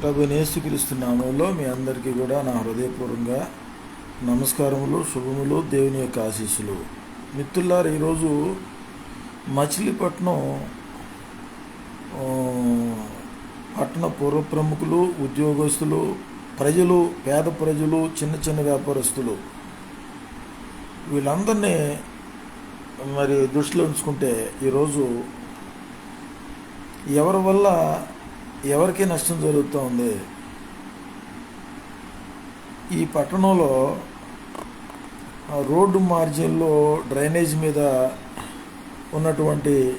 ప్రభు నేసుక్రీస్తు నామంలో మీ అందరికీ కూడా నా హృదయపూర్వకంగా నమస్కారములు శుభములు దేవుని యొక్క ఆశీస్సులు. మిత్రులారు ఈరోజు మచిలీపట్నం పట్టణ పూర్వ ప్రముఖులు ఉద్యోగస్తులు ప్రజలు పేద ప్రజలు చిన్న చిన్న వ్యాపారస్తులు వీళ్ళందరినీ మరి దృష్టిలో ఉంచుకుంటే ఈరోజు ఎవరి వల్ల ఎవరికి నష్టం జరుగుతూ ఉంది? ఈ పట్టణంలో రోడ్డు మార్జిన్లో డ్రైనేజ్ మీద ఉన్నటువంటి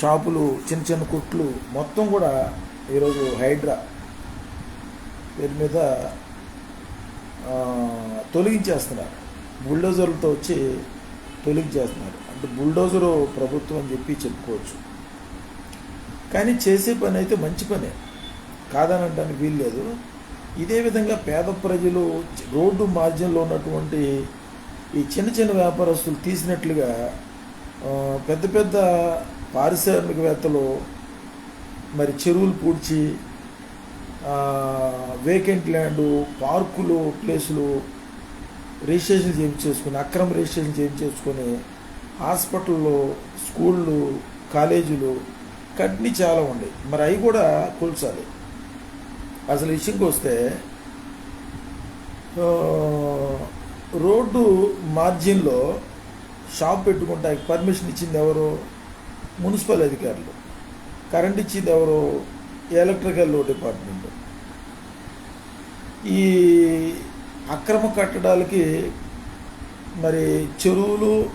షాపులు చిన్న చిన్న కుట్లు మొత్తం కూడా ఈరోజు హైడ్రా పేరు మీద తొలగించేస్తున్నారు. బుల్డోజర్లతో వచ్చి తొలగించేస్తున్నారు. అంటే బుల్డోజరు ప్రభుత్వం అని చెప్పి చెప్పుకోవచ్చు. కానీ చేసే పని అయితే మంచి పనే. కాదనడానికి వీల్లేదు. ఇదే విధంగా పేద ప్రజలు రోడ్డు మార్జిన్లో ఉన్నటువంటి ఈ చిన్న చిన్న వ్యాపారస్తులు తీసినట్లుగా పెద్ద పెద్ద పారిశ్రామికవేత్తలు మరి చెరువులు పూడ్చి వేకెంట్ ల్యాండ్ పార్కులు ప్లేసులు రిజిస్ట్రేషన్ చేయించేసుకుని అక్రమ రిజిస్ట్రేషన్ చేయించేసుకొని హాస్పిటల్లో స్కూళ్ళు కాలేజీలు కట్ని చాలా ఉన్నాయి మరి అవి కూడా కూల్చాలి అసలు విషయంకి వస్తే రోడ్డు మార్జిన్లో షాప్ పెట్టుకుంటానికి పర్మిషన్ ఇచ్చింది ఎవరు? మున్సిపల్ అధికారులు. కరెంట్ ఇచ్చింది ఎవరు? Electrical department. ఈ అక్రమ కట్టడాలకి మరి చెరువులు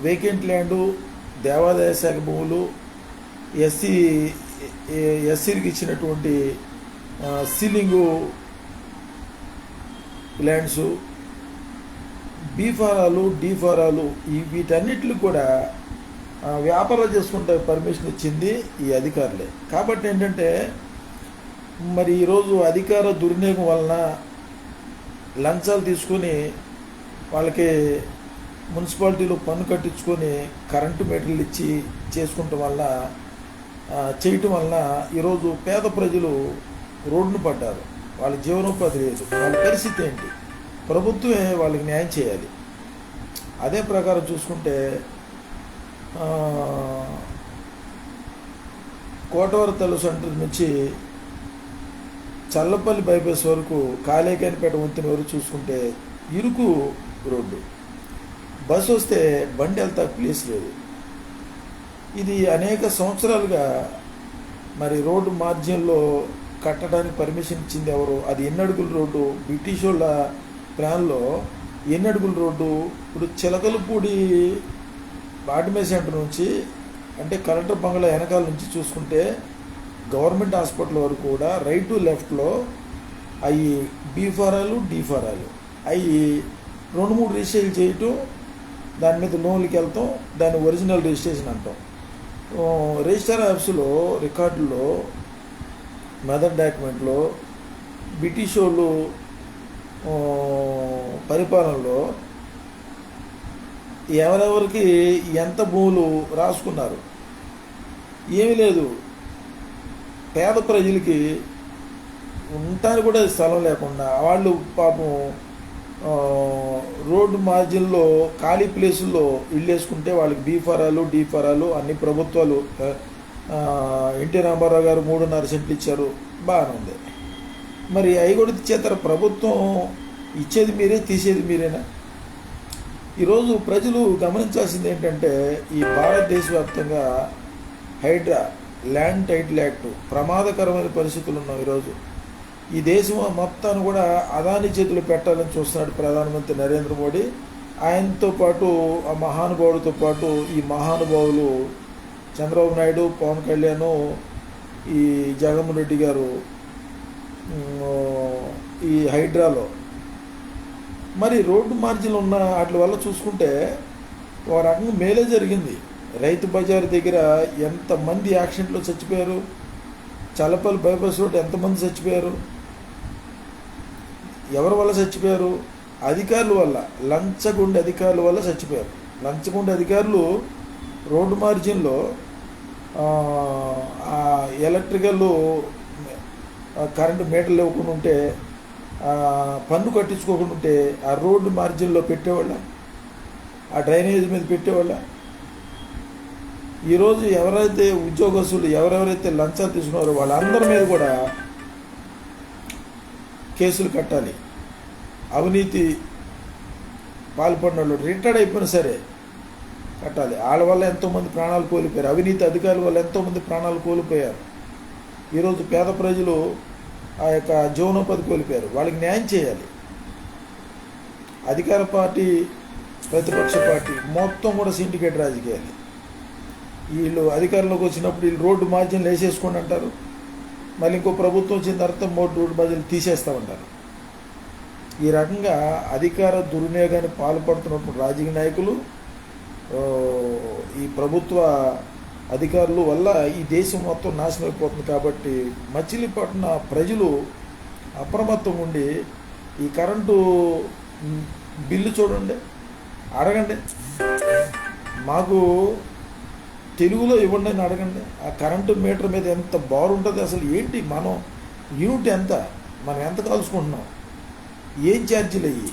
వేకెంట్ ల్యాండు దేవాదాయ శాఖ భూములు ఎస్సీ ఎస్సీకి ఇచ్చినటువంటి సీలింగు ల్యాండ్స్ బీ ఫారాలు డీ ఫారాలు ఈ వీటన్నిటికి కూడా వ్యాపారాలు చేసుకుంటే పర్మిషన్ ఇచ్చింది ఈ అధికారులే. కాబట్టి ఏంటంటే మరి ఈరోజు అధికార దుర్వినియోగం వలన లంచాలు తీసుకొని వాళ్ళకి మున్సిపాలిటీలో పన్ను కట్టించుకొని కరెంటు మీటర్లు ఇచ్చి చేసుకుంటాం వల్ల చేయటం వలన ఈరోజు పేద ప్రజలు రోడ్డును పడ్డారు. వాళ్ళ జీవనోపాధి లేదు. వాళ్ళ పరిస్థితి ఏంటి? ప్రభుత్వమే వాళ్ళకి న్యాయం చేయాలి. అదే ప్రకారం చూసుకుంటే ఆ, కోటవరతల్లు సెంటర్ నుంచి చల్లపల్లి బైపాస్ వరకు కాలేకానిపేట వంతెన వరకు చూసుకుంటే ఇరుకు రోడ్డు. బస్సు వస్తే బండి వెళ్తా ప్లేస్ లేదు. ఇది అనేక సంవత్సరాలుగా మరి రోడ్డు మార్జిన్లో కట్టడానికి పర్మిషన్ ఇచ్చింది ఎవరు? అది ఎన్నడుగుల రోడ్డు? బ్రిటిష్ వాళ్ళ ప్లాన్లో ఎన్నడుగుల రోడ్డు? ఇప్పుడు చిలకలపూడి బాటిమే సెంటర్ నుంచి అంటే కలెక్టర్ బంగ్లా వెనకాల నుంచి చూసుకుంటే గవర్నమెంట్ హాస్పిటల్ వరకు కూడా రైట్ టు లెఫ్ట్లో అవి బీఫారాలు ఫారాలు డీ అవి రెండు మూడు రిజిస్ట్రేషన్ చేయటం దాని మీద లోన్లకి వెళ్తాం దాన్ని ఒరిజినల్ రిజిస్ట్రేషన్ అంటాం. రిజిస్టర్ ఆఫీసులో రికార్డుల్లో మదర్ డాక్యుమెంట్లో బ్రిటిష్ వాళ్ళు పరిపాలనలో ఎవరెవరికి ఎంత భూములు రాసుకున్నారు? ఏమీ లేదు. పేద ప్రజలకి ఉండటానికి కూడా స్థలం లేకుండా వాళ్ళు పాపం రోడ్డు మార్జిన్లో ఖాళీ ప్లేసుల్లో ఇల్లు వేసుకుంటే వాళ్ళకి బీ ఫరాలు డీ ఫరాలు అన్ని ప్రభుత్వాలు ఎన్టీ రామారావు గారు మూడున్నర సెంట్లు ఇచ్చారు. బాగానే ఉంది. మరి అవి కూడా ఇచ్చేతారు ప్రభుత్వం ఇచ్చేది మీరే తీసేది మీరేనా? ఈరోజు ప్రజలు గమనించాల్సింది ఏంటంటే ఈ భారతదేశ వ్యాప్తంగా హైడ్రా ల్యాండ్ టైటిల్ యాక్ట్ ప్రమాదకరమైన పరిస్థితులు ఉన్నాం ఈరోజు. ఈ దేశం మొత్తాన్ని కూడా అదాని చేతులు పెట్టాలని చూస్తున్నాడు ప్రధానమంత్రి నరేంద్ర మోడీ. ఆయనతో పాటు ఆ మహానుభావుడితో పాటు ఈ మహానుభావులు చంద్రబాబు నాయుడు పవన్ కళ్యాణ్ ఈ జగన్మోహన్ రెడ్డి గారు ఈ హైడ్రాలో. మరి రోడ్డు మార్జిన్లు ఉన్న వాటి వల్ల చూసుకుంటే ఒక రకంగా మేలే జరిగింది. రైతు బజార్ దగ్గర ఎంతమంది యాక్సిడెంట్లో చచ్చిపోయారు? చల్లపల్లి బైపాస్ రోడ్ ఎంతమంది చచ్చిపోయారు? ఎవరి వల్ల చచ్చిపోయారు? అధికారుల వల్ల. లంచగొండ అధికారుల వల్ల చచ్చిపోయారు. లంచగొండ అధికారులు రోడ్డు మార్జిన్లో ఆ, ఎలక్ట్రికల్ కరెంటు మీటర్లు ఇవ్వకుండా ఉంటే పన్ను కట్టించుకోకుండా ఉంటే ఆ రోడ్డు మార్జిన్లో పెట్టేవాళ్ళ? ఆ డ్రైనేజ్ మీద పెట్టేవాళ్ళ? ఈరోజు ఎవరైతే ఉద్యోగస్తులు ఎవరెవరైతే లంచాలు తీసుకున్నారో వాళ్ళందరి మీద కూడా కేసులు కట్టాలి. అవినీతి పాల్పడిన వాళ్ళు రిటైర్డ్ అయిపోయినా సరే కట్టాలి. వాళ్ళ వల్ల ఎంతోమంది ప్రాణాలు కోల్పోయారు. అవినీతి అధికారుల వల్ల ఎంతోమంది ప్రాణాలు కోల్పోయారు. ఈరోజు పేద ప్రజలు ఆ యొక్క జీవనోపాధి కోల్పోయారు. వాళ్ళకి న్యాయం చేయాలి. అధికార పార్టీ ప్రతిపక్ష పార్టీ మొత్తం కూడా సిండికేట్ రాజకీయాలు. వీళ్ళు అధికారంలోకి వచ్చినప్పుడు వీళ్ళు రోడ్డు మార్జిన్లు వేసేసుకోండి అంటారు. మళ్ళీ ఇంకో ప్రభుత్వం వచ్చిన తర్వాత మూడు రోడ్డు మార్జిన్లు తీసేస్తామంటారు. ఈ రకంగా అధికార దుర్వినియోగాన్ని పాల్పడుతున్నటువంటి రాజకీయ నాయకులు ఈ ప్రభుత్వ అధికారుల వల్ల ఈ దేశం మొత్తం నాశనం అయిపోతుంది కాబట్టి మచిలీపట్న ప్రజలు అప్రమత్తం ఉండి ఈ కరెంటు బిల్లు చూడండి అడగండి. మాకు తెలుగులో ఇవ్వండి అని అడగండి. ఆ కరెంటు మీటర్ మీద ఎంత బాగుంటుంది ఉంటుంది అసలు ఏంటి మనం యూనిట్ ఎంత? మనం ఎంత కాల్చుకుంటున్నాం? ఏం ఛార్జీలు అయ్యి?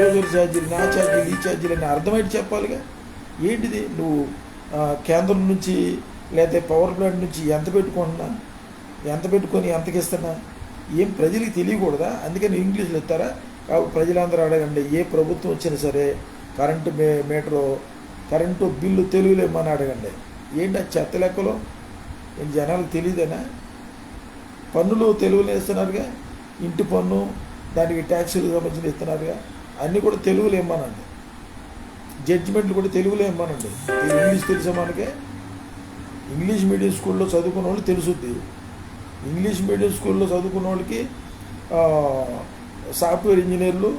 యూజర్ ఛార్జీలు నా ఛార్జీలు ఈ ఛార్జీలు అని అర్థమైతే చెప్పాలిగా? ఏంటిది? నువ్వు కేంద్రం నుంచి లేకపోతే పవర్ ప్లాంట్ నుంచి ఎంత పెట్టుకుంటున్నా? ఎంత పెట్టుకొని ఎంతకి ఇస్తున్నా? ఏం ప్రజలకి తెలియకూడదా? అందుకని ఇంగ్లీష్లో ఇస్తారా కాబట్టి ప్రజలందరూ అడగండి ఏ ప్రభుత్వం వచ్చినా సరే కరెంటు మే మీటరు కరెంటు బిల్లు తెలుగులో ఇమ్మని అడగండి. ఏంటి ఆ చెత్త లెక్కలో? ఏంటి జనాలు తెలియదేనా పన్నులు తెలుగులో ఇస్తున్నారుగా ఇంటి పన్ను దానికి ట్యాక్సీలు సంబంధించిన ఇస్తున్నారుగా? అన్నీ కూడా తెలుగులో ఇమ్మనండి. జడ్జిమెంట్లు కూడా తెలుగులో ఇమ్మనండి. ఇంగ్లీష్ తెలిసే మనకే? ఇంగ్లీష్ మీడియం స్కూల్లో చదువుకున్న వాళ్ళు తెలుసుద్ది. ఇంగ్లీష్ మీడియం స్కూల్లో చదువుకున్న వాళ్ళకి సాఫ్ట్వేర్ ఇంజనీర్లు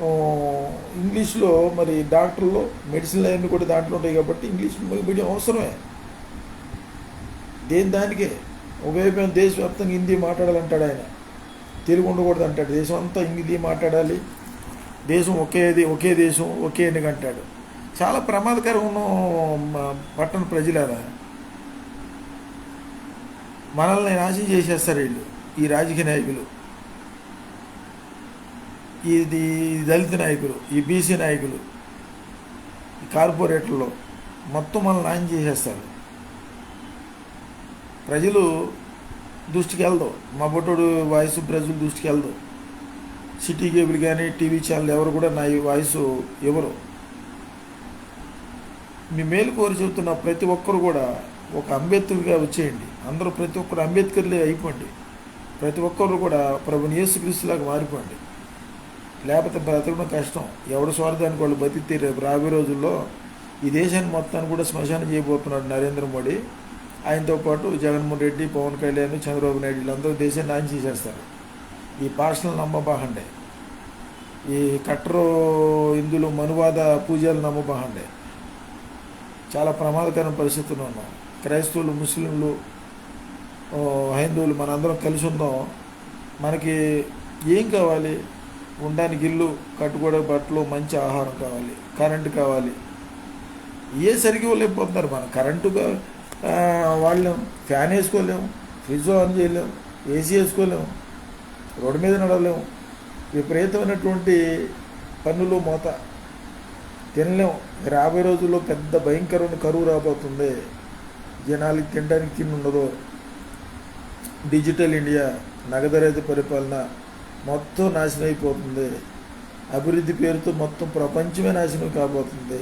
ఇంగ్లీష్లో మరి డాక్టర్లు మెడిసిన్ అవన్నీ కూడా దాంట్లో ఉంటాయి కాబట్టి ఇంగ్లీష్ మీడియం అవసరమే. దేని దానికే? ఒకవైపు దేశవ్యాప్తంగా హిందీ మాట్లాడాలంటాడు ఆయన. తెలుగు ఉండకూడదు అంటాడు. దేశం అంతా హిందీ మాట్లాడాలి. దేశం ఒకేది ఒకే దేశం ఒకే ఎన్నిక అంటాడు. చాలా ప్రమాదకరం ఉన్న పట్టణ ప్రజలారా. మనల్ని నాశనం చేసేస్తారు వీళ్ళు ఈ రాజకీయ నాయకులు. ఇది దళిత నాయకులు ఈ బీసీ నాయకులు ఈ కార్పొరేట్లలో మొత్తం మనల్ని నాయం చేసేస్తారు. ప్రజలు దృష్టికి వెళ్దాం. మా బొట్టోడు వాయిస్ ప్రజలు దృష్టికి వెళ్దాం. సిటీ కేబుల్ కానీ టీవీ ఛానల్ ఎవరు కూడా నా ఈ వాయిస్ ఎవరు మీ మేలు కోరి చెబుతున్న ప్రతి ఒక్కరు కూడా ఒక అంబేద్కర్గా వచ్చేయండి. అందరూ ప్రతి ఒక్కరు అంబేద్కర్లే అయిపోండి. ప్రతి ఒక్కరు కూడా ప్రభుని యేసుక్రీస్తులాగా మారిపోండి. లేకపోతే బ్రతకడం కష్టం. ఎవడు స్వార్థానికి వాళ్ళు బతికితే రేపు రాబోయే రోజుల్లో ఈ దేశాన్ని మొత్తాన్ని కూడా శ్మశానం చేయబోతున్నాడు నరేంద్ర మోడీ. ఆయనతో పాటు జగన్మోహన్ రెడ్డి పవన్ కళ్యాణ్ చంద్రబాబు నాయుడు వీళ్ళందరూ దేశాన్ని నాయం చేసేస్తారు. ఈ పార్సల్ నమ్మబాహండే. ఈ కట్టరు ఇందులో మనువాద పూజలు నమ్మబాహండే. చాలా ప్రమాదకరమైన పరిస్థితుల్లో ఉన్నాం. క్రైస్తవులు ముస్లింలు హైందువులు మనందరం కలిసి ఉందాం మనకి ఏం కావాలి? ఉండడానికి ఇల్లు కట్టుకోవడం బట్టలు మంచి ఆహారం కావాలి కరెంటు కావాలి. ఏ సరిగ్గా లేకపోతున్నారు మనం కరెంటుగా ఆ, వాళ్ళం ఫ్యాన్ వేసుకోలేము ఫ్రిడ్జ్ ఆన్ చేయలేము ఏసీ వేసుకోలేము రోడ్డు మీద నడవలేము విపరీతమైనటువంటి పన్నులు మోత. తినలేం. రాబోయే రోజుల్లో పెద్ద భయంకరమైన కరువు రాబోతుంది. జనాలకి తినడానికి తిండి ఉండదు. డిజిటల్ ఇండియా నగదరహిత పరిపాలన మొత్తం నాశనం అయిపోతుంది. అభివృద్ధి పేరుతో మొత్తం ప్రపంచమే నాశనం కాబోతుంది.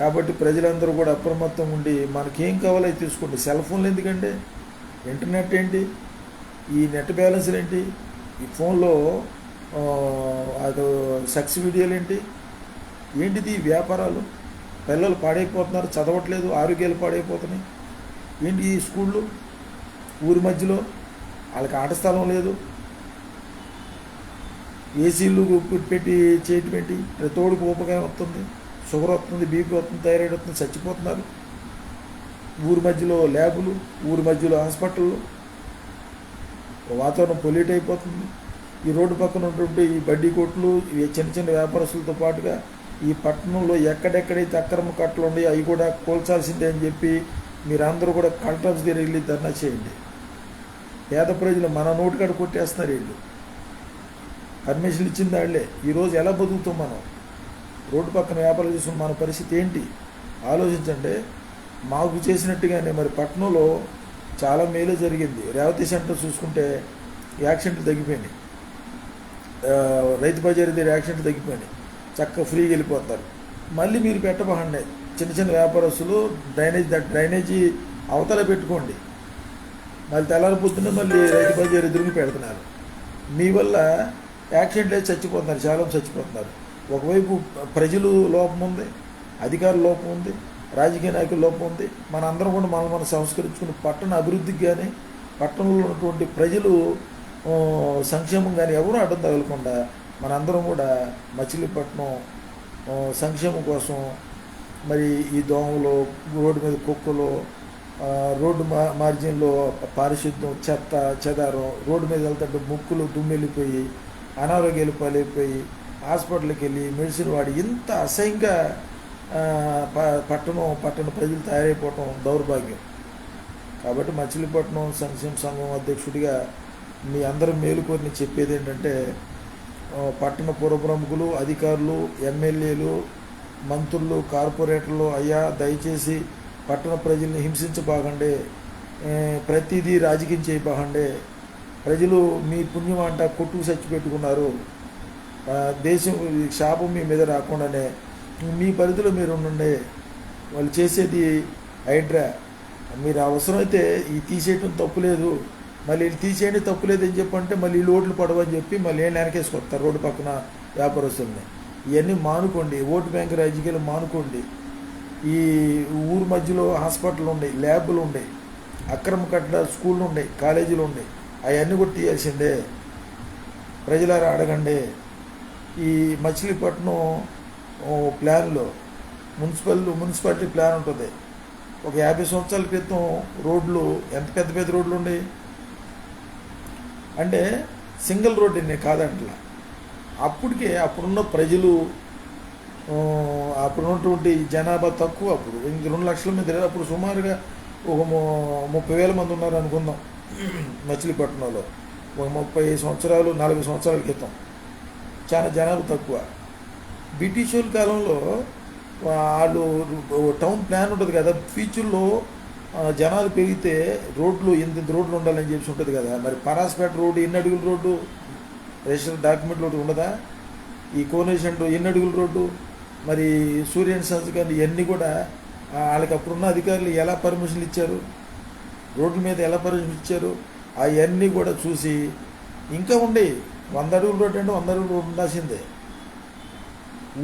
కాబట్టి ప్రజలందరూ కూడా అప్రమత్తం ఉండి మనకేం కావాలో అది తీసుకోండి సెల్ ఫోన్లు ఎందుకండి? ఇంటర్నెట్ ఏంటి? ఈ నెట్ బ్యాలెన్స్లు ఏంటి? ఈ ఫోన్లో అది సెక్స్ వీడియోలు ఏంటి? ఏంటిది ఈ వ్యాపారాలు? పిల్లలు పాడైపోతున్నారు చదవట్లేదు ఆరోగ్యాలు పాడైపోతున్నాయి. ఏంటి ఈ స్కూళ్ళు? ఊరి మధ్యలో వాళ్ళకి ఆట స్థలం లేదు. ఏసీలు పెట్టి చేయటం పెట్టి ప్రతి ఉపకారం వస్తుంది. షుగర్ వస్తుంది బీపీ వస్తుంది థైరాయిడ్ వస్తుంది చచ్చిపోతున్నారు. ఊరి మధ్యలో ల్యాబులు ఊరి మధ్యలో హాస్పిటళ్ళు. వాతావరణం పొల్యూట్ అయిపోతుంది. ఈ రోడ్డు పక్కన ఉన్నటువంటి ఈ బడ్డీ కొట్లు ఈ చిన్న చిన్న వ్యాపారస్తులతో పాటుగా ఈ పట్టణంలో ఎక్కడెక్కడైతే అక్రమ కట్టలు ఉన్నాయో అవి కూడా కోల్చాల్సిందే అని చెప్పి మీరందరూ కూడా కలెక్టర్ ఆఫీస్ దగ్గర వెళ్ళి ధర్నా చేయండి. పేద ప్రజలు మన నోటికాడ కొట్టేస్తున్నారు వీళ్ళు. పర్మిషన్ ఇచ్చింది వాళ్ళే ఈరోజు ఎలా బతుకుతాం మనం? రోడ్డు పక్కన వ్యాపారం చేసుకున్న మన పరిస్థితి ఏంటి? ఆలోచించండి. మాకు చేసినట్టుగానే మరి పట్టణంలో చాలా మేలు జరిగింది. రేవతి సెంటర్ చూసుకుంటే యాక్సిడెంట్లు తగ్గిపోయినాయి. రైతు బజార్ దగ్గర యాక్సిడెంట్లు తగ్గిపోయినాయి. చక్కగా ఫ్రీగా వెళ్ళిపోతారు. మళ్ళీ మీరు పెట్టబోకండి. చిన్న చిన్న వ్యాపారస్తులు డ్రైనేజ్ డ్రైనేజీ అవతల పెట్టుకోండి. మళ్ళీ తెల్లారి పొద్దున్న మళ్ళీ రైతు బజార్ ఎదురుగా పెడుతున్నారు. మీ వల్ల యాక్సిడెంట్ అయితే చచ్చిపోతున్నారు చాలా చచ్చిపోతున్నారు. ఒకవైపు ప్రజలు లోపం ఉంది అధికారుల లోపం ఉంది రాజకీయ నాయకుల లోపం ఉంది. మనందరం కూడా మనం మనం సంస్కరించుకుని పట్టణ అభివృద్ధికి కానీ పట్టణంలో ఉన్నటువంటి ప్రజలు సంక్షేమం కానీ ఎవరూ అడ్డం తగలకుండా మనందరం కూడా మచిలీపట్నం సంక్షేమం కోసం మరి ఈ దోమలు రోడ్డు మీద కుక్కలు రోడ్డు మా మార్జిన్లో పారిశుద్ధ్యం చెత్త చెదారం రోడ్డు మీద వెళ్తుంటే ముక్కులు దుమ్మెళ్ళిపోయి అనారోగ్యాలు పాలైపోయి హాస్పిటల్కి వెళ్ళి మెడిసిన్ వాడి ఇంత అసహ్యంగా ప- పట్టణం పట్టణ ప్రజలు తయారైపోవటం దౌర్భాగ్యం. కాబట్టి మచిలీపట్నం సంక్షేమ సంఘం అధ్యక్షుడిగా మీ అందరూ మేలుకొని చెప్పేది ఏంటంటే పట్టణ పురప్రముఖులు అధికారులు ఎమ్మెల్యేలు మంత్రులు కార్పొరేటర్లు అయ్యా దయచేసి పట్టణ ప్రజల్ని హింసించబాగండి ప్రతిదీ రాజకీయం చేయబాగండి ప్రజలు మీ పుణ్యం అంట కొట్టు చచ్చిపెట్టుకున్నారు. దేశం శాపం మీ మీద రాకుండానే మీ పరిధిలో మీరు ఉండండి. వాళ్ళు చేసేది హైడ్రా. మీరు అవసరమైతే ఈ తీసేయటం తప్పులేదు మళ్ళీ వీళ్ళు తీసేయండి తప్పులేదు అని చెప్పంటే మళ్ళీ వీళ్ళు ఓట్లు పడవని చెప్పి మళ్ళీ ఏం వెనకేసుకొస్తారు రోడ్డు పక్కన వ్యాపారస్తుల్ని. ఇవన్నీ మానుకోండి ఓటు బ్యాంక్ రాజకీయాలు మానుకోండి. ఈ ఊరు మధ్యలో హాస్పిటల్ ఉన్నాయి ల్యాబులు ఉన్నాయి అక్రమ కట్ట స్కూళ్ళు ఉన్నాయి కాలేజీలు ఉన్నాయి అవన్నీ కూడా తీయాల్సిందే. ప్రజలారా అడగండి. ఈ మచిలీపట్నం ప్లాన్లో మున్సిపల్ మున్సిపాలిటీ ప్లాన్ ఉంటుంది. ఒక యాభై సంవత్సరాల క్రితం రోడ్లు ఎంత పెద్ద పెద్ద రోడ్లు ఉండే? అంటే సింగిల్ రోడ్ నేను కాదంటలా. అప్పటికే అప్పుడున్న ప్రజలు అప్పుడున్నటువంటి అప్పుడు ఉన్నటువంటి జనాభా తక్కువ అప్పుడు. ఇంక రెండు లక్షల మీద అప్పుడు సుమారుగా ఒక ము- ముప్పై వేల మంది ఉన్నారు అనుకుందాం మచిలీపట్నంలో. ఒక ముప్పై సంవత్సరాలు నలభై సంవత్సరాల క్రితం. చాలా జనాలు తక్కువ. బ్రిటిష్ కాలంలో వాళ్ళు టౌన్ ప్లాన్ ఉంటుంది కదా ఫ్యూచర్లో జనాలు పెరిగితే రోడ్లు ఇంత ఇంత రోడ్లు ఉండాలని చెప్పి ఉంటుంది కదా. మరి పరాస్పేట రోడ్డు ఎన్ని అడుగుల రోడ్డు? రిజిస్టర్ డాక్యుమెంట్ రోడ్డు ఉండదా? ఈ కోనేషన్ ఎన్ని అడుగుల రోడ్డు? మరి సూర్యన్ సన్స్ కానీ ఇవన్నీ కూడా వాళ్ళకి అప్పుడున్న అధికారులు ఎలా పర్మిషన్లు ఇచ్చారు? రోడ్ల మీద ఎలా పర్మిషన్ ఇచ్చారు అవన్నీ కూడా చూసి ఇంకా ఉండే వంద అడుగులు రోడ్డు అంటే వంద అడుగులు రోడ్డు ఉండాల్సిందే.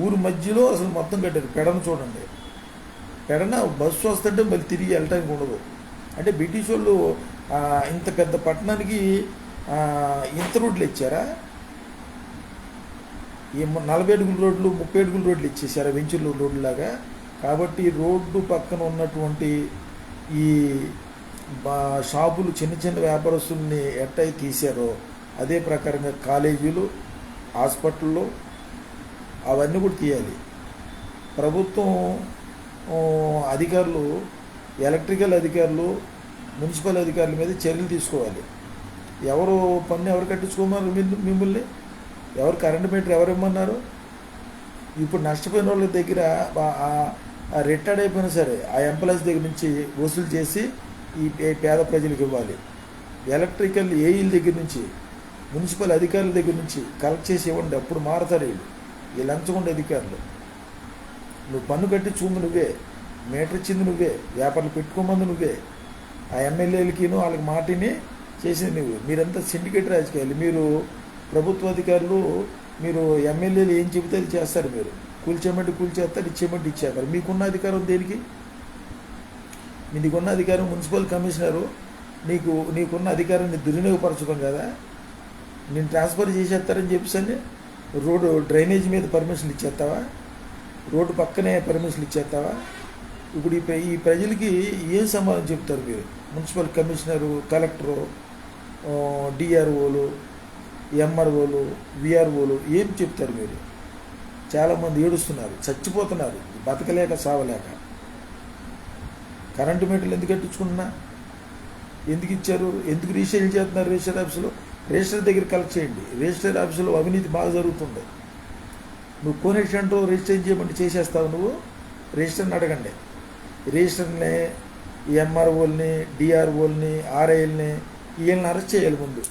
ఊరు మధ్యలో అసలు మొత్తం కట్టారు. పెడను చూడండి. పెడన బస్సు వస్తుంటే మళ్ళీ తిరిగి వెళ్ళటానికి ఉండదు. అంటే బ్రిటిష్ వాళ్ళు ఇంత పెద్ద పట్టణానికి ఇంత రోడ్లు ఇచ్చారా? ఈ నలభై అడుగుల రోడ్లు ముప్పై అడుగుల రోడ్లు ఇచ్చేసారా వెంచర్లు రోడ్లు లాగా కాబట్టి రోడ్డు పక్కన ఉన్నటువంటి ఈ షాపులు చిన్న చిన్న వ్యాపారస్తుల్ని ఎట్టయి తీశారో అదే ప్రకారంగా కాలేజీలు హాస్పిటల్లో అవన్నీ కూడా తీయాలి. ప్రభుత్వం అధికారులు ఎలక్ట్రికల్ అధికారులు మున్సిపల్ అధికారుల మీద చర్యలు తీసుకోవాలి. ఎవరు పన్ను ఎవరు కట్టించుకోమన్నారు మిమ్మల్ని? ఎవరు కరెంట్ మీటర్ ఎవరు ఇమ్మన్నారు? ఇప్పుడు నష్టపోయిన వాళ్ళ దగ్గర రిటైర్డ్ అయిపోయినా సరే ఆ ఎంప్లాయీస్ దగ్గర నుంచి వసూలు చేసి ఈ పే- పేద ప్రజలకు ఇవ్వాలి. ఎలక్ట్రికల్ ఏఈల దగ్గర నుంచి మున్సిపల్ అధికారుల దగ్గర నుంచి కలెక్ట్ చేసి ఇవ్వండి అప్పుడు మారతారు వీళ్ళు. ఈ లంచగొండ అధికారులు. నువ్వు పన్ను కట్టించుకుంది నువ్వే మీటర్ ఇచ్చింది నువ్వే వ్యాపారాలు పెట్టుకోమంది నువ్వే. ఆ ఎమ్మెల్యేలకిను వాళ్ళకి మాటిని చేసింది నువ్వు. మీరంతా సిండికేట్ రాజకీయాలు. మీరు ప్రభుత్వ అధికారులు మీరు ఎమ్మెల్యేలు ఏం చెబితే అది చేస్తారు మీరు. కూల్చేమంటే కూల్చేస్తారు ఇచ్చేమంటే ఇచ్చేస్తారు. మీకున్న అధికారం దేనికి? మీకున్న అధికారం మున్సిపల్ కమిషనరు నీకు నీకున్న అధికారాన్ని దుర్వినియోగపరచడం కదా. నేను ట్రాన్స్ఫర్ చేసేస్తారని చెప్పేసి రోడ్డు డ్రైనేజ్ మీద పర్మిషన్ ఇచ్చేస్తావా? రోడ్డు పక్కనే పర్మిషన్ ఇచ్చేస్తావా? ఇప్పుడు ఈ ఈ ప్రజలకి ఏం సమాధానం చెప్తారు మీరు? మున్సిపల్ కమిషనరు కలెక్టరు డిఆర్ఓలు ఎంఆర్ఓలు విఆర్ఓలు ఏం చెప్తారు మీరు? చాలామంది ఏడుస్తున్నారు చచ్చిపోతున్నారు బతకలేక సావలేక. కరెంటు మీటర్లు ఎందుకు కట్టించుకుంటున్నా? ఎందుకు ఇచ్చారు? ఎందుకు రిజిస్టర్ చేస్తున్నారు రిజిస్టర్ ఆఫీసులో? రిజిస్టర్ దగ్గర కలెక్ట్ చేయండి. రిజిస్టర్ ఆఫీసులో అవినీతి బాగా జరుగుతుంది. నువ్వు కోనేషన్ రిజిస్టర్ చేయమంటే చేసేస్తావు నువ్వు? రిజిస్టర్ని అడగండి. రిజిస్టర్ని ఎంఆర్ఓల్ని డిఆర్ఓల్ని ఆర్ఐల్ని వీళ్ళని అరెస్ట్ చేయాలి ముందు.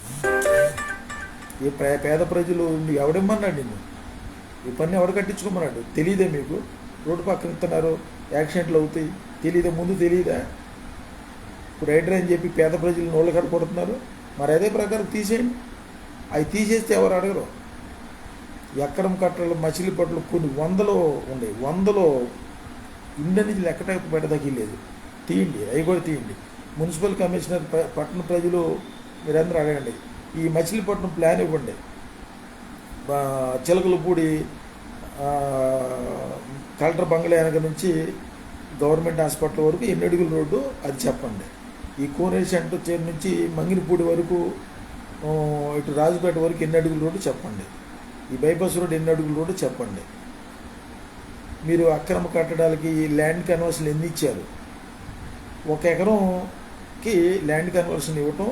ఈ పే- పేద ప్రజలు నీకు ఎవడమ్మన్నాడు నిన్ను? ఈ పని ఎవడు కట్టించుకోమన్నాడు? తెలియదే మీకు. రోడ్డు పక్కన ఇస్తున్నారు. యాక్సిడెంట్లు అవుతాయి. తెలియదా ముందు తెలియదా ఇప్పుడు రైడర్ అని చెప్పి పేద ప్రజలు నోళ్ళు కట్టుకొడుతున్నారు మరి అదే ప్రకారం తీసేయండి. అవి తీసేస్తే ఎవరు అడగరు. ఎక్కడం కట్టలు మచిలీపట్లు కొన్ని వందలో ఉండే వందలో ఇండి నుంచి లెక్క టైపు పెట్టదకి తీయండి అవి కూడా తీయండి. మున్సిపల్ కమిషనర్ పట్టణ ప్రజలు మీరందరూ అడగండి. ఈ మచిలీపట్నం ప్లాన్ ఇవ్వండి. చిలకలపూడి కలెక్టర్ బంగ్లా వెనక నుంచి గవర్నమెంట్ హాస్పిటల్ వరకు ఎన్ని అడుగుల రోడ్డు అది చెప్పండి. ఈ కోనేరు సెంటర్ చేరు నుంచి మంగినపూడి వరకు ఇటు రాజుపేట వరకు ఎన్ని అడుగుల రోడ్డు చెప్పండి. ఈ బైపాస్ రోడ్ ఎన్ని అడుగుల రోడ్డు చెప్పండి. మీరు అక్రమ కట్టడాలకి ల్యాండ్ కన్వర్షన్ ఎన్ని ఇచ్చారు? ఒక ఎకరంకి ల్యాండ్ కన్వర్షన్ ఇవ్వటం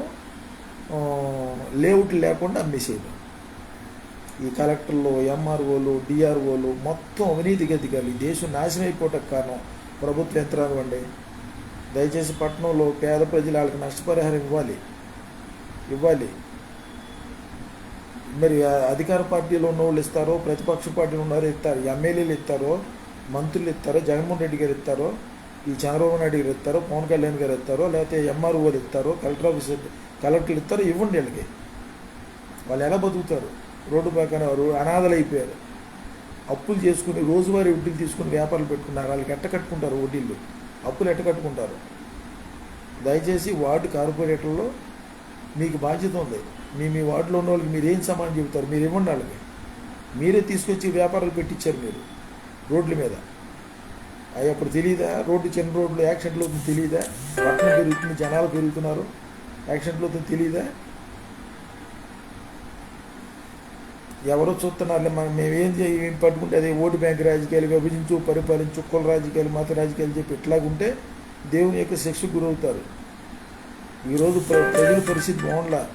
లేఅవుట్ లేకుండా అమ్మేసేయడం ఈ కలెక్టర్లు ఎంఆర్ఓలు డిఆర్ఓలు మొత్తం అవినీతికి అధికారులు. ఈ దేశం నాశనం అయిపోవటం కారణం ప్రభుత్వ యంత్రాంగం అండి. దయచేసి పట్టణంలో పేద ప్రజలు వాళ్ళకి నష్టపరిహారం ఇవ్వాలి. ఇవ్వాలి. మరి అధికార పార్టీలో ఉన్న వాళ్ళు ఇస్తారో ప్రతిపక్ష పార్టీలో ఉన్నారో ఇస్తారు ఎమ్మెల్యేలు ఇస్తారో మంత్రులు ఇస్తారో జగన్మోహన్ రెడ్డి గారు ఇస్తారో ఈ చంద్రబాబు నాయుడు గారు ఇస్తారో పవన్ కళ్యాణ్ గారు ఇస్తారో లేకపోతే ఎంఆర్ఓలు ఇస్తారో కలెక్టర్ ఆఫీసర్ కలెక్టర్లు ఇస్తారో ఇవ్వండి వీళ్ళకి. వాళ్ళు ఎలా బతుకుతారు? రోడ్డు పక్కన వారు అనాథలు అయిపోయారు అప్పులు చేసుకుని రోజువారీ వడ్డీలు తీసుకుని వ్యాపారాలు పెట్టుకున్నారు. వాళ్ళకి ఎట్ట కట్టుకుంటారు వడ్డీలు? అప్పులు ఎట్ట కట్టుకుంటారు? దయచేసి వార్డు కార్పొరేటర్లో మీకు బాధ్యత ఉంది. మీ మీ వార్డులో ఉన్న వాళ్ళకి మీరు ఏం సమానం చెబుతారు? మీరు ఇవ్వండి వాళ్ళకి. మీరే తీసుకొచ్చి వ్యాపారాలు పెట్టించారు మీరు రోడ్ల మీద. అవి అప్పుడు తెలియదా రోడ్డు చిన్న రోడ్లు యాక్సిడెంట్లు తెలియదా పట్టణం పెరుగుతుంది జనాలు పెరుగుతున్నారు. యాక్సిడెంట్లు తెలియదా ఎవరు చూస్తున్నారు మనం మేమేం చేయ- ఏం పట్టుకుంటే అదే ఓటు బ్యాంక్ రాజకీయాలు విభజించు పరిపాలించు కుల రాజకీయాలు మత రాజకీయాలు చెప్పి ఇట్లాగుంటే దేవుని యొక్క శిక్షకు గురవుతారు. ఈరోజు ప్ర- ప్రజల పరిస్థితి బాగుండలా.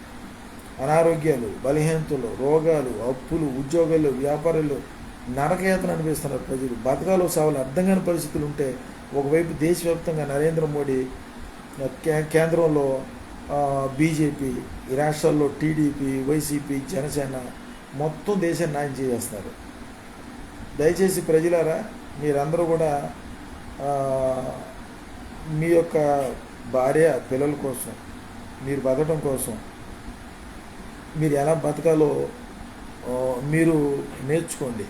అనారోగ్యాలు బలహీనతలు రోగాలు అప్పులు ఉద్యోగాలు వ్యాపారాలు నరకయాతన అనిపిస్తున్నారు ప్రజలు. బతకాలో సవాలు అర్థం కాని పరిస్థితులు ఉంటే ఒకవైపు దేశవ్యాప్తంగా నరేంద్ర మోడీ కే- కేంద్రంలో బీజేపీ ఈ రాష్ట్రాల్లో టీడీపీ వైసీపీ జనసేన మొత్తం దేశాన్ని నాయం చేసేస్తున్నారు దయచేసి ప్రజలారా మీరందరూ కూడా మీ యొక్క భార్య పిల్లల కోసం మీరు బతకడం కోసం మీరు ఎలా బతకాలో మీరు నేర్చుకోండి.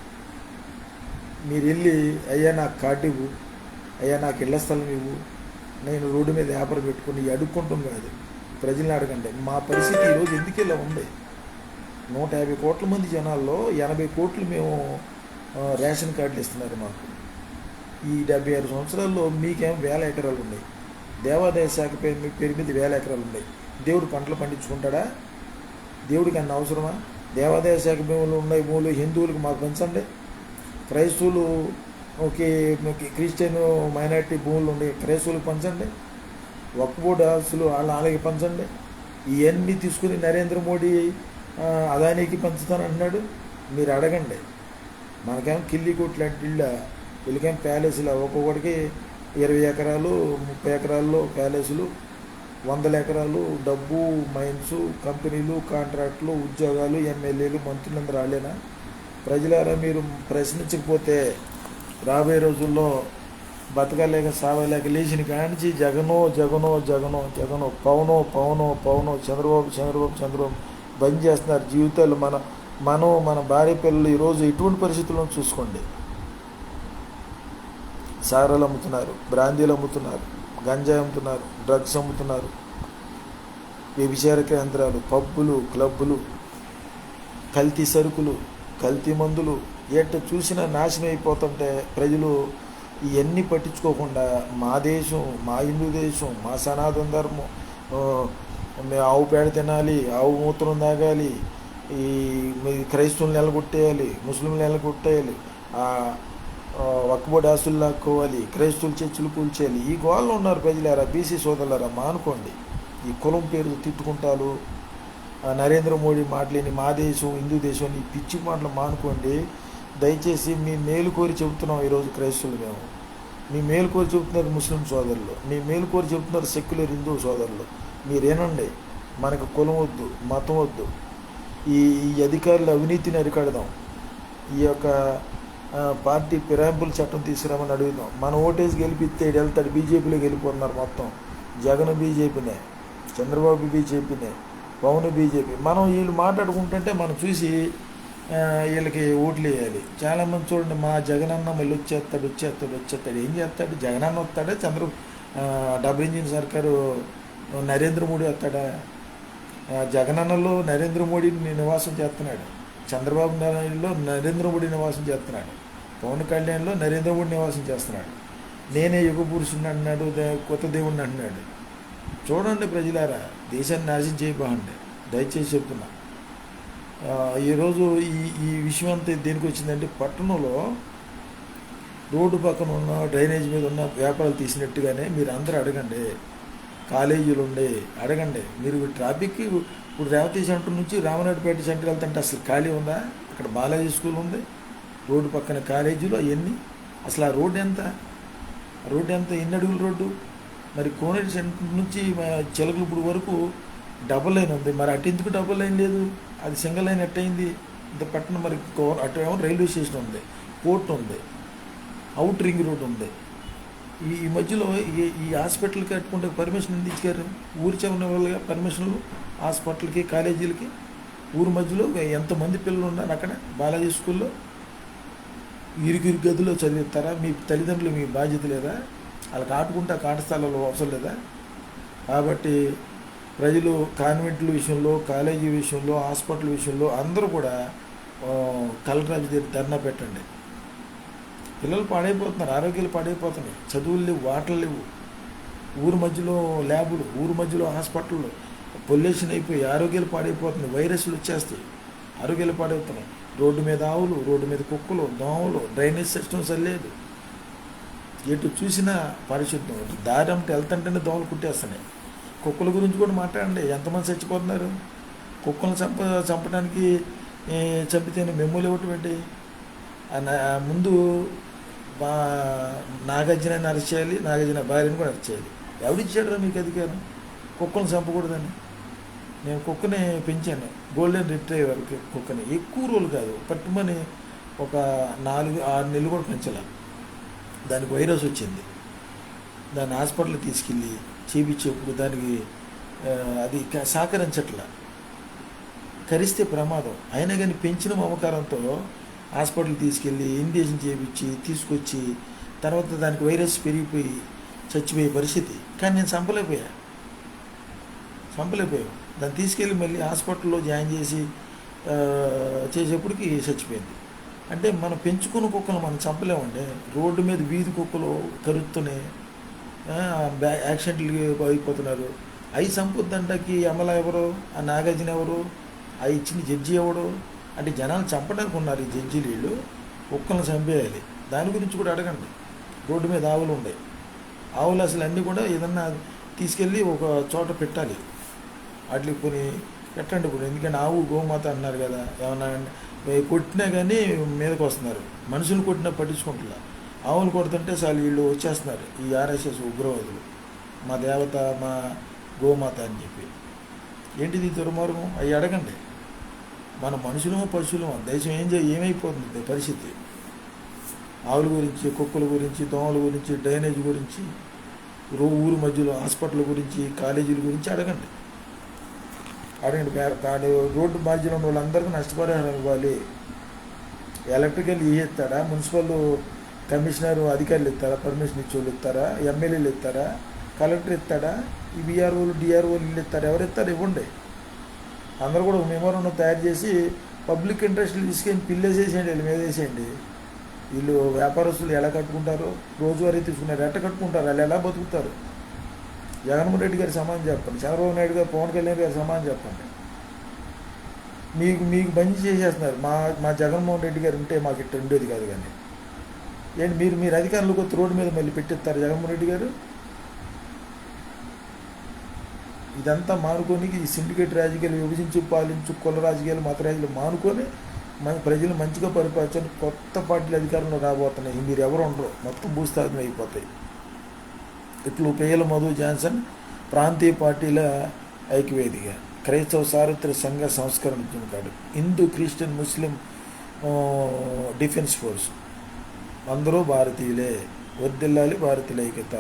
మీరు వెళ్ళి అయ్యా నాకు కార్డు ఇవ్వు. అయ్యా నాకు ఇళ్ళ స్థలం ఇవ్వు. నేను రోడ్డు మీద వ్యాపారం పెట్టుకుని అడుక్కుంటాం కాదు ప్రజల్ని అడగండి. మా పరిస్థితి ఈరోజు ఎందుకు ఇలా ఉంది? నూట యాభై కోట్ల మంది జనాల్లో ఎనభై కోట్లు మేము రేషన్ కార్డులు ఇస్తున్నారు మాకు. ఈ డెబ్బై ఆరు సంవత్సరాల్లో మీకేం వేల ఎకరాలు ఉన్నాయి. దేవాదాయ శాఖ పేరు మీ పేరు మీద వేల ఎకరాలు ఉన్నాయి. దేవుడు పంటలు పండించుకుంటాడా? దేవుడికి అన్న అవసరమా? దేవాదాయ శాఖ భూములు ఉన్నాయి భూములు హిందువులకు మాకు పెంచండి. క్రైస్తవులు ఓకే క్రిస్టియన్ మైనారిటీ భూములు ఉన్నాయి క్రైస్తవులకు పంచండి. ఒక్కబోర్డు ఆస్తులు వాళ్ళ వాళ్ళకి పంచండి. ఇవన్నీ తీసుకుని నరేంద్ర మోడీ అదానికి పంచుతాను అంటున్నాడు. మీరు అడగండి. మనకేం కిల్లి కొట్లు అంటే వీళ్ళకేం ప్యాలెస్లు ఒక్కొక్కడికి ఇరవై ఎకరాలు ముప్పై ఎకరాల్లో ప్యాలెస్లు వందల ఎకరాలు డబ్బు మైన్స్ కంపెనీలు కాంట్రాక్టులు ఉద్యోగాలు ఎమ్మెల్యేలు మంత్రులందరూ రాలేనా? ప్రజలారా మీరు ప్రశ్నించకపోతే రాబోయే రోజుల్లో బతకలేక సావలేక లేచిన కానించి జగనో జగనో జగనో జగనో పవనో పవనో పవనో చంద్రబాబు చంద్రబాబు చంద్రబాబు బంద్ చేస్తున్నారు. జీవితాలు మన మనం మన భార్య పిల్లలు ఈరోజు ఎటువంటి పరిస్థితుల్లో చూసుకోండి. సారాలు అమ్ముతున్నారు బ్రాందీలు అమ్ముతున్నారు గంజాయి అమ్ముతున్నారు డ్రగ్స్ అమ్ముతున్నారు. వ్యభిచార కేంద్రాలు పబ్బులు క్లబ్బులు కల్తీ సరుకులు కల్తీ మందులు ఎట్ట చూసినా నాశనం అయిపోతుంటే ప్రజలు ఇవన్నీ పట్టించుకోకుండా మా దేశం మా హిందూ దేశం మా సనాతన ధర్మం ఆవు పేడ తినాలి ఆవు మూత్రం తాగాలి ఈ మీ క్రైస్తవులు నెలగొట్టేయాలి ముస్లింలు నెలగొట్టేయాలి ఒక్కబోడి ఆస్తులు లాక్కోవాలి క్రైస్తవులు చర్చిలు కూల్చేయాలి. ఈ గోళ్ళు ఉన్నారు ప్రజలారా బీసీ సోదరులారా మానుకోండి ఈ కులం పేరు తిట్టుకుంటారు. నరేంద్ర మోడీ మాటలేని మా దేశం హిందూ దేశం అని పిచ్చి మాటలు మానుకోండి దయచేసి మీ మేలు కోరి చెబుతున్నాం ఈరోజు క్రైస్తవులు మేము. మీ మేలు కోరి చెబుతున్నారు ముస్లిం సోదరులు. మీ మేలు కోరి చెబుతున్నారు సెక్యులర్ హిందూ సోదరులు. మీరేనండి. మనకు కులం వద్దు మతం వద్దు. ఈ ఈ అధికారుల అవినీతిని అరికడదాం. ఈ యొక్క పార్టీ ఫిరాయింపుల చట్టం తీసుకురామని అడుగుదాం. మన ఓటేసి గెలిపిస్తే వెళ్తాడు బీజేపీలో గెలిపోతున్నారు మొత్తం. జగన్ బీజేపీనే చంద్రబాబు బీజేపీనే పవన్ బీజేపీ. మనం వీళ్ళు మాట్లాడుకుంటుంటే మనం చూసి వీళ్ళకి ఓట్లు వేయాలి. చాలామంది చూడండి మా జగనన్న మళ్ళీ వచ్చేస్తాడు వచ్చేస్తాడు వచ్చేస్తాడు. ఏం చేస్తాడు? జగనన్న వస్తాడే? చంద్ర డబుల్ ఇంజిన్ సర్కారు నరేంద్ర మోడీ వస్తాడా? జగనన్నలో నరేంద్ర మోడీని నివాసం చేస్తున్నాడు. చంద్రబాబు నాయుడులో నరేంద్ర మోడీ నివాసం చేస్తున్నాడు. పవన్ కళ్యాణ్లో నరేంద్ర మోడీ నివాసం చేస్తున్నాడు. నేనే యుగ పురుషుని అంటున్నాడు కొత్త దేవుడిని అంటున్నాడు చూడండి ప్రజలారా దేశాన్ని నాశనం చేయబోండి దయచేసి చెప్తున్నా. ఈరోజు ఈ ఈ విషయం అంతా దేనికి వచ్చిందంటే పట్టణంలో రోడ్డు పక్కన ఉన్న డ్రైనేజ్ మీద ఉన్న వ్యాపారాలు తీసినట్టుగానే మీరు అందరూ అడగండి. కాలేజీలు ఉండే అడగండి. మీరు ట్రాఫిక్ ఇప్పుడు రేవతి సెంటర్ నుంచి రామనాయుడుపేట సెంటర్ వెళ్తుంటే అసలు ఖాళీ ఉందా? అక్కడ బాలాజీ స్కూల్ ఉంది. రోడ్డు పక్కన కాలేజీలు అవన్నీ. అసలు ఆ రోడ్డు ఎంత? రోడ్డు ఎంత? ఎన్ని అడుగుల రోడ్డు? మరి కోనేటి సెంటర్ నుంచి చిలకలపూడి వరకు డబుల్ లైన్ ఉంది. మరి అటు ఎందుకు డబుల్ లైన్ లేదు? అది సింగిల్ లైన్ ఎట్టయింది? ఇంత పట్టణం మరి కో- అటు ఏమో రైల్వే స్టేషన్ ఉంది. పోర్ట్ ఉంది. అవుట్ రింగ్ రోడ్ ఉంది. ఈ మధ్యలో ఈ ఈ హాస్పిటల్కి కట్టుకుంటే పర్మిషన్ ఎందుకు ఇచ్చారు? ఊరి చివరి వాళ్ళగా పర్మిషన్లు హాస్పిటల్కి కాలేజీలకి? ఊరి మధ్యలో ఎంతమంది పిల్లలు ఉన్నారు అక్కడ? బాలాజీ స్కూల్లో? ఇరుగిరు గదిలో చదివిస్తారా? మీ తల్లిదండ్రులు మీ బాధ్యత లేదా? వాళ్ళకి ఆడుకుంటే కాట అవసరం లేదా? కాబట్టి ప్రజలు కాన్వెంట్ల విషయంలో కాలేజీ విషయంలో హాస్పిటల్ విషయంలో అందరూ కూడా ఆ, కలెక్టర్ దగ్గర ధర్నా పెట్టండి. పిల్లలు పాడైపోతున్నారు ఆరోగ్యాలు పాడైపోతున్నాయి. చదువులు లేవు వాటలు లేవు. ఊరు మధ్యలో ల్యాబులు ఊరు మధ్యలో హాస్పిటల్లో పొల్యూషన్ అయిపోయి ఆరోగ్యాలు పాడైపోతున్నాయి వైరస్లు వచ్చేస్తాయి. ఆరోగ్యాలు పాడైపోతున్నాయి రోడ్డు మీద ఆవులు రోడ్డు మీద కుక్కలు దోమలు డ్రైనేజ్ సిస్టమ్ సరిలేదు. ఎటు చూసినా పరిశుద్ధం. దారి అంటే వెళ్తుంటేనే దోమలు కుట్టేస్తున్నాయి. కుక్కల గురించి కూడా మాట్లాడండి. ఎంతమంది చచ్చిపోతున్నారు? కుక్కలను చంప చంపడానికి చంపితేనే మెమ్మూలు ఇవ్వటం ఏంటి? ఆ ముందు మా నాగార్జున అరెస్ట్ చేయాలి నాగార్జున భార్యను కూడా అరెస్ట్ చేయాలి ఎవడిచ్చాడు మీకు అధికారం? కుక్కను చంపకూడదని. నేను కుక్కని పెంచాను. గోల్డెన్ రిట్రైవర్ కుక్కని. ఎక్కువ రోజులు కాదు పట్టుమని ఒక నాలుగు ఆరు నెలలు కూడా పెంచాలి. దానికి వైరస్ వచ్చింది. దాన్ని హాస్పిటల్కి తీసుకెళ్ళి చేపించేప్పుడు దానికి అది క- సహకరించట్లా. కరిస్తే ప్రమాదం. అయినా కానీ పెంచిన మమకారంతో హాస్పిటల్ తీసుకెళ్ళి ఇంజక్షన్ చేయించి తీసుకొచ్చి తర్వాత దానికి వైరస్ పెరిగిపోయి చచ్చిపోయే పరిస్థితి. కానీ నేను చంపలేకపోయా. చంపలేకపోయావు దాన్ని తీసుకెళ్ళి మళ్ళీ హాస్పిటల్లో జాయిన్ చేసి చేసేప్పటికి చచ్చిపోయింది. అంటే మనం పెంచుకున్న కుక్కలు మనం చంపలేమండి. రోడ్డు మీద వీధి కుక్కలు కరుస్తున్నాయి యాక్సిడెంట్లు అయిపోతున్నారు. అవి చంపొద్దంటకి అమల ఎవరు? ఆ నాగార్జున ఎవరు? ఆ ఇచ్చిన జడ్జి ఎవడు అంటే జనాలు చంపడానికి ఉన్నారు ఈ జడ్జీలు వీళ్ళు కుక్కలను చంపేయాలి. దాని గురించి కూడా అడగండి. రోడ్డు మీద ఆవులు ఉన్నాయి ఆవులు అసలు అన్నీ కూడా ఏదన్నా తీసుకెళ్ళి ఒక చోట పెట్టాలి. వాటికి కొని పెట్టండి ఇప్పుడు ఎందుకంటే ఆవు గోమాత అన్నారు కదా ఏమన్నా కొట్టినా కానీ మీదకి వస్తున్నారు. మనుషులు కొట్టినా పట్టించుకుంటున్నా ఆవులు కొడుతుంటే చాలు వీళ్ళు వచ్చేస్తున్నారు ఈ ఆర్ఎస్ఎస్ ఉగ్రవాదులు. మా దేవత మా గోమాత అని చెప్పి. ఏంటిది దుర్మార్గం? అవి అడగండి. మన మనుషులమో పశువులమో దేశం ఏం చే ఏమైపోతుంది? పరిస్థితి. ఆవుల గురించి కుక్కల గురించి దోమల గురించి డ్రైనేజ్ గురించి రో ఊరు మధ్యలో హాస్పిటల్ గురించి కాలేజీల గురించి అడగండి. అడగండి. పేర- రోడ్డు బాధ్యత ఉన్న వాళ్ళందరికీ నష్టపరిహారం ఇవ్వాలి. ఎలక్ట్రికల్ ఇస్తాడా? మున్సిపల్ కమిషనర్ అధికారులు ఇస్తారా? పర్మిషన్ ఇచ్చే వాళ్ళు ఇస్తారా? ఎమ్మెల్యేలు ఇస్తారా? కలెక్టర్ ఇస్తాడా? ఈ బీఆర్ఓలు డిఆర్ఓలు వీళ్ళు ఇస్తారా? ఎవరు ఇస్తారు? ఇవ్వండి. అందరూ కూడా మెమోరం తయారు చేసి పబ్లిక్ ఇంట్రెస్ట్లు తీసుకెళ్ళి పిల్లేసేసేయండి వీళ్ళు మీదేసేయండి వీళ్ళు వ్యాపారస్తులు ఎలా కట్టుకుంటారు రోజువారీ తీసుకున్నారు ఎట్ట కట్టుకుంటారు వాళ్ళు ఎలా బతుకుతారు? జగన్మోహన్ రెడ్డి గారి సమానం చెప్పండి చంద్రబాబు నాయుడు గారు పవన్ కళ్యాణ్ గారి సమానం చెప్పండి. మీకు మీకు మంచి చేసేస్తున్నారు. మా మా జగన్మోహన్ రెడ్డి గారు ఉంటే మాకు ఇట్ట ఉండేది కాదు కానీ. ఏంటి మీరు మీరు అధికారులకు కొత్త రోడ్డు మీద మళ్ళీ పెట్టిస్తారు జగన్మోహన్ రెడ్డి గారు? ఇదంతా మానుకొని ఈ సిండికేట్ రాజకీయాలు విభజించి పాలించు కుల రాజకీయాలు మత రాజకీయాలు మానుకొని మన ప్రజలు మంచిగా పరిపాలించని కొత్త పార్టీలు అధికారంలో రాబోతున్నాయి. మీరు ఎవరు ఉండరు. మొత్తం భూస్థాపన అయిపోతాయి. ఇట్లు పేయల మధు జాన్సన్ ప్రాంతీయ పార్టీల ఐక్యవేదిక క్రైస్తవ సార్వత్రిక సంఘ సంస్కరణ కాడు Hindu Christian Muslim defence force. అందరూ భారతీయులే. వర్దిల్లాలి భారతీయుల ఐక్యత.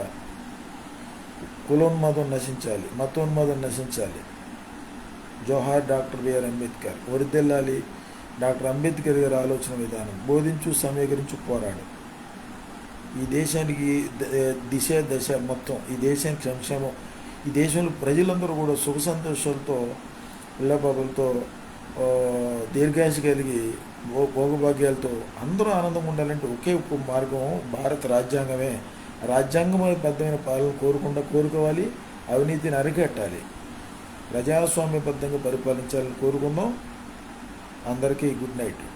కులోన్మాదం నశించాలి మతోన్మాదం నశించాలి. జోహార్ డాక్టర్ బిఆర్ అంబేద్కర్ వరిదెల్లాలి డాక్టర్ అంబేద్కర్ గారి ఆలోచన విధానం బోధించు సమీకరించు పోరాడు. ఈ దేశానికి ద- దిశ దశ మొత్తం ఈ దేశానికి సంక్షేమం ఈ దేశంలో ప్రజలందరూ కూడా సుఖ సంతోషాలతో పిల్లబాబులతో దీర్ఘాయుష కలిగి భోగభాగ్యాలతో అందరూ ఆనందంగా ఉండాలంటే ఒకే ఒక్క మార్గం భారత రాజ్యాంగమే. రాజ్యాంగబద్ధమైన పాలన కోరుకుండా కోరుకోవాలి అవినీతిని అరికట్టాలి. ప్రజాస్వామ్యబద్ధంగా పరిపాలించాలని కోరుకుందాం. అందరికీ గుడ్ నైట్.